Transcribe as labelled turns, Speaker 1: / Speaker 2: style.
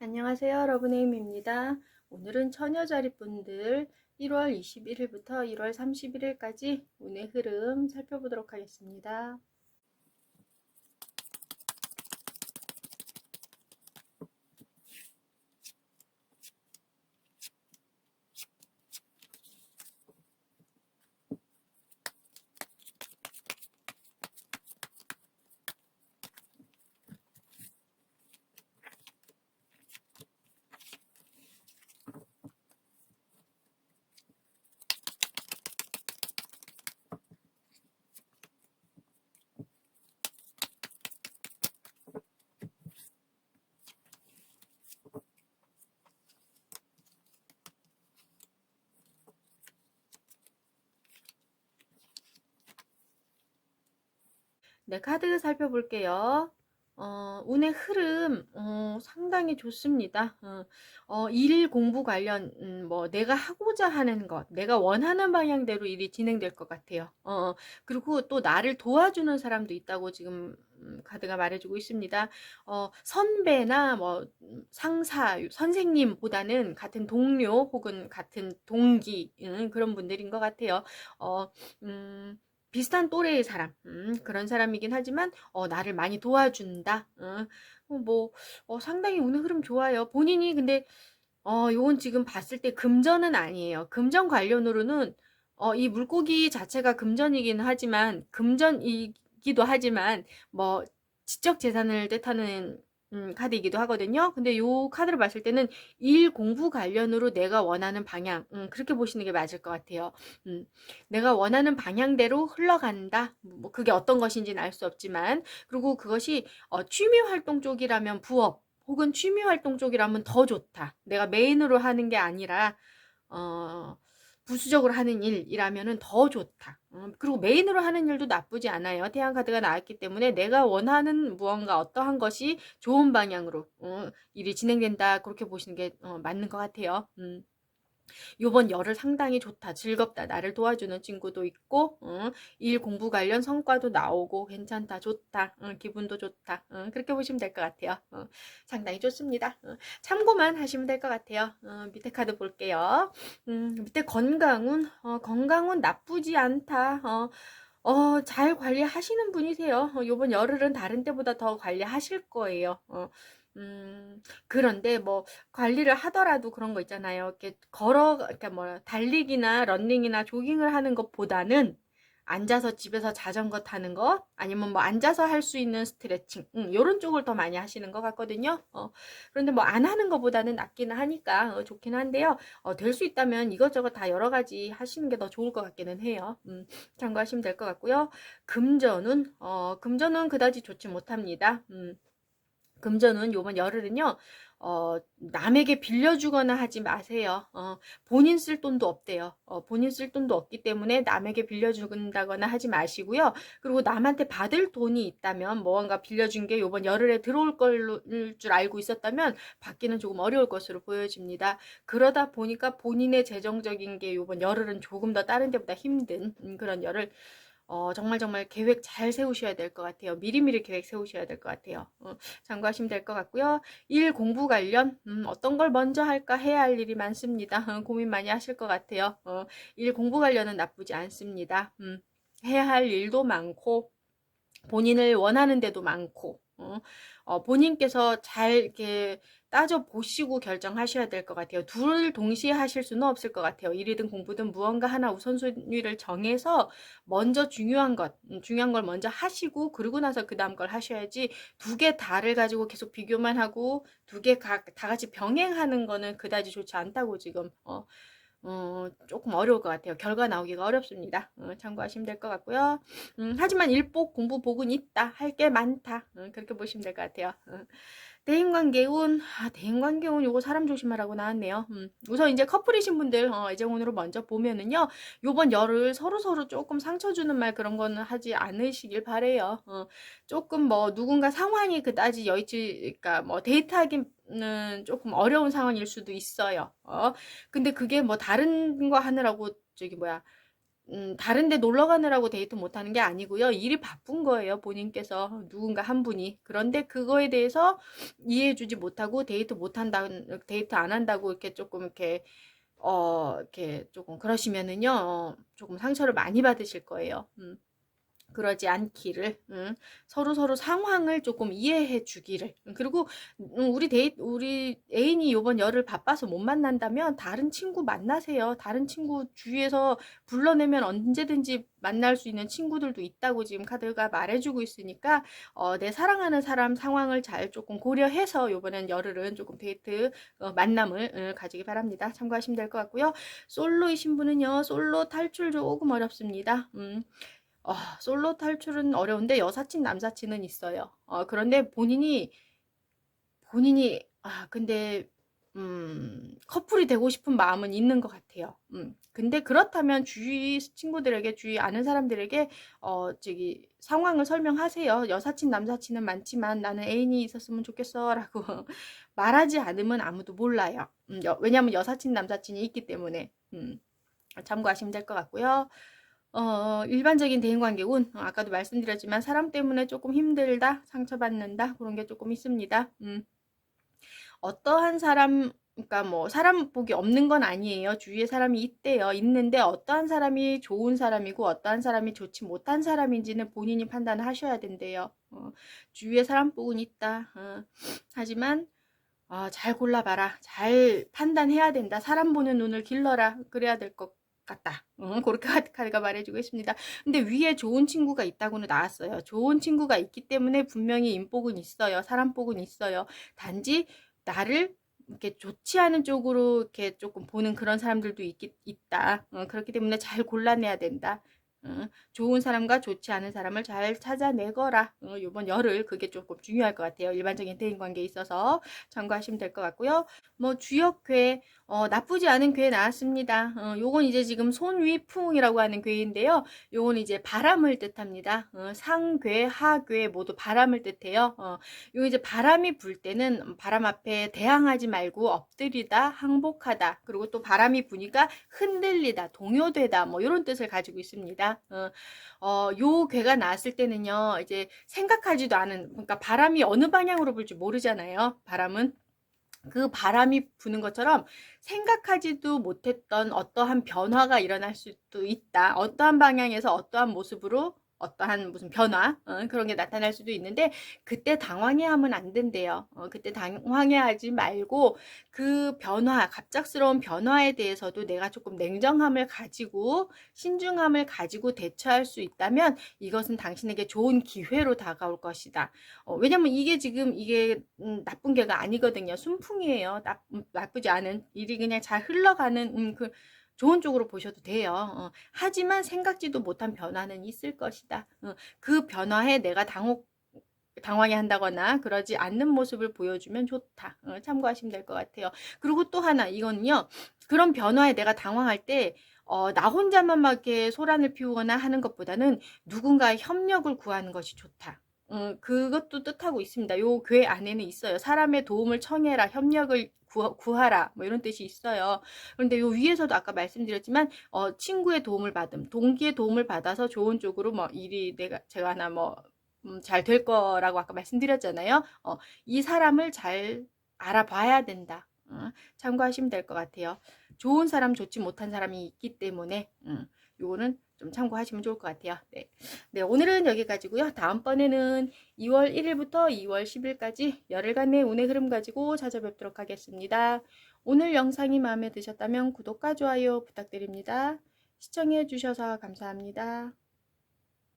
Speaker 1: 안녕하세요. 러브네임입니다. 오늘은 처녀자리분들 1월 21일부터 1월 31일까지 운의 흐름 살펴보도록 하겠습니다. 네, 카드 살펴볼게요. 어, 운의 흐름, 어, 상당히 좋습니다. 어, 어, 일 공부 관련, 음, 뭐, 내가 하고자 하는 것, 내가 원하는 방향대로 일이 진행될 것 같아요. 어, 그리고 또 나를 도와주는 사람도 있다고 지금, 음, 카드가 말해주고 있습니다. 어, 선배나 뭐, 상사, 선생님보다는 같은 동료 혹은 같은 동기, 음, 그런 분들인 것 같아요. 어, 음, 비슷한 또래의 사람, 음, 그런 사람이긴 하지만, 어, 나를 많이 도와준다. 어, 뭐, 어, 상당히 운의 흐름 좋아요. 본인이 근데, 어, 요건 지금 봤을 때 금전은 아니에요. 금전 관련으로는, 어, 이 물고기 자체가 금전이긴 하지만, 금전이기도 하지만, 뭐, 지적 재산을 뜻하는 음, 카드이기도 하거든요. 근데 요 카드를 봤을 때는 일 공부 관련으로 내가 원하는 방향, 음, 그렇게 보시는 게 맞을 것 같아요. 음, 내가 원하는 방향대로 흘러간다. 뭐 그게 어떤 것인지는 알 수 없지만, 그리고 그것이 어, 취미 활동 쪽이라면 부업, 혹은 취미 활동 쪽이라면 더 좋다. 내가 메인으로 하는 게 아니라, 어, 부수적으로 하는 일이라면 더 좋다. 음, 그리고 메인으로 하는 일도 나쁘지 않아요. 태양 카드가 나왔기 때문에 내가 원하는 무언가 어떠한 것이 좋은 방향으로 어, 일이 진행된다. 그렇게 보시는 게 어, 맞는 것 같아요. 음. 요번 열을 상당히 좋다, 즐겁다, 나를 도와주는 친구도 있고, 어, 일 공부 관련 성과도 나오고, 괜찮다, 좋다, 어, 기분도 좋다. 어, 그렇게 보시면 될 것 같아요. 어, 상당히 좋습니다. 어, 참고만 하시면 될 것 같아요. 어, 밑에 카드 볼게요. 음, 밑에 건강운, 어, 건강운 나쁘지 않다. 어, 어, 잘 관리하시는 분이세요. 어, 요번 열흘은 다른 때보다 더 관리하실 거예요. 어, 음, 그런데 뭐 관리를 하더라도 그런 거 있잖아요. 이렇게 걸어, 그러니까 뭐 달리기나 런닝이나 조깅을 하는 것보다는 앉아서 집에서 자전거 타는 거 아니면 뭐 앉아서 할 수 있는 스트레칭 음, 이런 쪽을 더 많이 하시는 것 같거든요. 어, 그런데 뭐 안 하는 것보다는 낫기는 하니까 어, 좋긴 한데요. 어, 될 수 있다면 이것저것 다 여러 가지 하시는 게 더 좋을 것 같기는 해요. 음, 참고하시면 될 것 같고요. 금전은 어, 금전은 그다지 좋지 못합니다. 음, 금전은 요번 열흘은요, 어, 남에게 빌려주거나 하지 마세요. 어, 본인 쓸 돈도 없대요. 어, 본인 쓸 돈도 없기 때문에 남에게 빌려준다거나 하지 마시고요. 그리고 남한테 받을 돈이 있다면 무언가 빌려준 게 요번 열흘에 들어올 걸줄 알고 있었다면 받기는 조금 어려울 것으로 보여집니다. 그러다 보니까 본인의 재정적인 게 요번 열흘은 조금 더 다른 데보다 힘든 음, 그런 열흘 어, 정말 정말 계획 잘 세우셔야 될 것 같아요. 미리미리 계획 세우셔야 될 것 같아요. 어, 참고하시면 될 것 같고요. 일 공부 관련 음, 어떤 걸 먼저 할까 해야 할 일이 많습니다. 어, 고민 많이 하실 것 같아요. 어, 일 공부 관련은 나쁘지 않습니다. 음, 해야 할 일도 많고 본인을 원하는 데도 많고 어, 어, 본인께서 잘 이렇게 따져 보시고 결정하셔야 될 것 같아요. 둘을 동시에 하실 수는 없을 것 같아요. 일이든 공부든 무언가 하나 우선순위를 정해서 먼저 중요한 것, 음, 중요한 걸 먼저 하시고 그러고 나서 그 다음 걸 하셔야지 두 개 다를 가지고 계속 비교만 하고 두 개 다 같이 병행하는 거는 그다지 좋지 않다고 지금 어, 어, 조금 어려울 것 같아요. 결과 나오기가 어렵습니다. 어, 참고하시면 될 것 같고요. 음, 하지만 일복 공부 복은 있다. 할 게 많다. 어, 그렇게 보시면 될 것 같아요. 어. 대인관계운, 아, 대인관계운 요거 사람 조심하라고 나왔네요. 음, 우선 이제 커플이신 분들, 어, 애정운으로 먼저 보면은요, 요번 열을 서로서로 조금 상처 주는 말 그런 거는 하지 않으시길 바래요. 어, 조금 뭐, 누군가 상황이 그다지 여의치, 그니까 뭐, 데이트하기는 조금 어려운 상황일 수도 있어요. 어, 근데 그게 뭐, 다른 거 하느라고, 저기 뭐야, 음, 다른 데 놀러 가느라고 데이트 못 하는 게 아니고요. 일이 바쁜 거예요. 본인께서 누군가 한 분이. 그런데 그거에 대해서 이해해 주지 못하고 데이트 못 한다, 데이트 안 한다고 이렇게 조금 이렇게 어, 이렇게 조금 그러시면은요, 어, 조금 상처를 많이 받으실 거예요. 음. 그러지 않기를 응. 서로 서로 상황을 조금 이해해 주기를 응. 그리고 응, 우리 데이 우리 애인이 요번 열을 바빠서 못 만난다면 다른 친구 만나세요 다른 친구 주위에서 불러내면 언제든지 만날 수 있는 친구들도 있다고 지금 카드가 말해주고 있으니까 어, 내 사랑하는 사람 상황을 잘 조금 고려해서 요번엔 열흘은 조금 데이트 어, 만남을 어, 가지기 바랍니다 참고하시면 될 것 같고요 솔로이신 분은요 솔로 탈출 조금 어렵습니다 음. 어, 솔로 탈출은 어려운데 여사친 남사친은 있어요. 어, 그런데 본인이 본인이 아 근데 음, 커플이 되고 싶은 마음은 있는 것 같아요. 음, 근데 그렇다면 주위 친구들에게 주위 아는 사람들에게 어 저기 상황을 설명하세요. 여사친 남사친은 많지만 나는 애인이 있었으면 좋겠어 라고 말하지 않으면 아무도 몰라요. 음, 여, 왜냐하면 여사친 남사친이 있기 때문에 음, 참고하시면 될 것 같고요. 어, 일반적인 대인관계운 어, 아까도 말씀드렸지만 사람 때문에 조금 힘들다, 상처받는다 그런 게 조금 있습니다. 음. 어떠한 사람 그러니까 뭐 사람 복이 없는 건 아니에요. 주위에 사람이 있대요. 있는데 어떠한 사람이 좋은 사람이고 어떠한 사람이 좋지 못한 사람인지는 본인이 판단하셔야 된대요. 어, 주위에 사람 복은 있다. 어, 하지만 어, 잘 골라봐라. 잘 판단해야 된다. 사람 보는 눈을 길러라. 그래야 될 것 같다. 응, 그렇게 카드가 말해주고 있습니다. 근데 위에 좋은 친구가 있다고는 나왔어요. 좋은 친구가 있기 때문에 분명히 인복은 있어요. 사람복은 있어요. 단지 나를 이렇게 좋지 않은 쪽으로 이렇게 조금 보는 그런 사람들도 있, 있다. 어, 그렇기 때문에 잘 골라내야 된다. 어, 좋은 사람과 좋지 않은 사람을 잘 찾아내거라. 어, 이번 열을 그게 조금 중요할 것 같아요. 일반적인 대인 관계에 있어서 참고하시면 될 것 같고요. 뭐 주역괴 어, 나쁘지 않은 괴 나왔습니다. 어, 요건 이제 지금 손위풍이라고 하는 괴인데요. 요건 이제 바람을 뜻합니다. 어, 상괴, 하괴 모두 바람을 뜻해요. 어, 요 이제 바람이 불 때는 바람 앞에 대항하지 말고 엎드리다, 항복하다. 그리고 또 바람이 부니까 흔들리다, 동요되다 뭐 이런 뜻을 가지고 있습니다. 어, 어, 요 괴가 나왔을 때는요. 이제 생각하지도 않은 그러니까 바람이 어느 방향으로 불지 모르잖아요. 바람은 그 바람이 부는 것처럼 생각하지도 못했던 어떠한 변화가 일어날 수도 있다. 어떠한 방향에서 어떠한 모습으로 어떠한 무슨 변화 어, 그런 게 나타날 수도 있는데 그때 당황해 하면 안 된대요. 어, 그때 당황해 하지 말고 그 변화 갑작스러운 변화에 대해서도 내가 조금 냉정함을 가지고 신중함을 가지고 대처할 수 있다면 이것은 당신에게 좋은 기회로 다가올 것이다. 어, 왜냐면 이게 지금 이게 음, 나쁜 게가 아니거든요. 순풍이에요. 나, 음, 나쁘지 않은 일이 그냥 잘 흘러가는 음, 그 좋은 쪽으로 보셔도 돼요. 어, 하지만 생각지도 못한 변화는 있을 것이다. 어, 그 변화에 내가 당혹 당황해 한다거나 그러지 않는 모습을 보여주면 좋다. 어, 참고하시면 될 것 같아요. 그리고 또 하나 이거는요. 그런 변화에 내가 당황할 때 어, 나 혼자만 막 이렇게 소란을 피우거나 하는 것보다는 누군가의 협력을 구하는 것이 좋다. 어, 그것도 뜻하고 있습니다. 요괴 안에는 있어요. 사람의 도움을 청해라, 협력을 구, 하 라뭐 이런 뜻이 있어요. 그런데 요 위에서도 아까 말씀드렸지만 어, 친구의 도움을 받음, 동기의 도움을 받아서 좋은 쪽으로 뭐 일이 내가 제가 하나 뭐 음, 잘 될 거라고 아까 말씀드렸잖아요. 어, 이 사람을 잘 알아봐야 된다. 어, 참고하시면 될 것 같아요. 좋은 사람, 좋지 못한 사람이 있기 때문에 음, 요거는 좀 참고하시면 좋을 것 같아요. 네. 네, 오늘은 여기까지고요. 다음번에는 2월 1일부터 2월 10일까지 열흘간의 운의 흐름 가지고 찾아뵙도록 하겠습니다. 오늘 영상이 마음에 드셨다면 구독과 좋아요 부탁드립니다. 시청해 주셔서 감사합니다.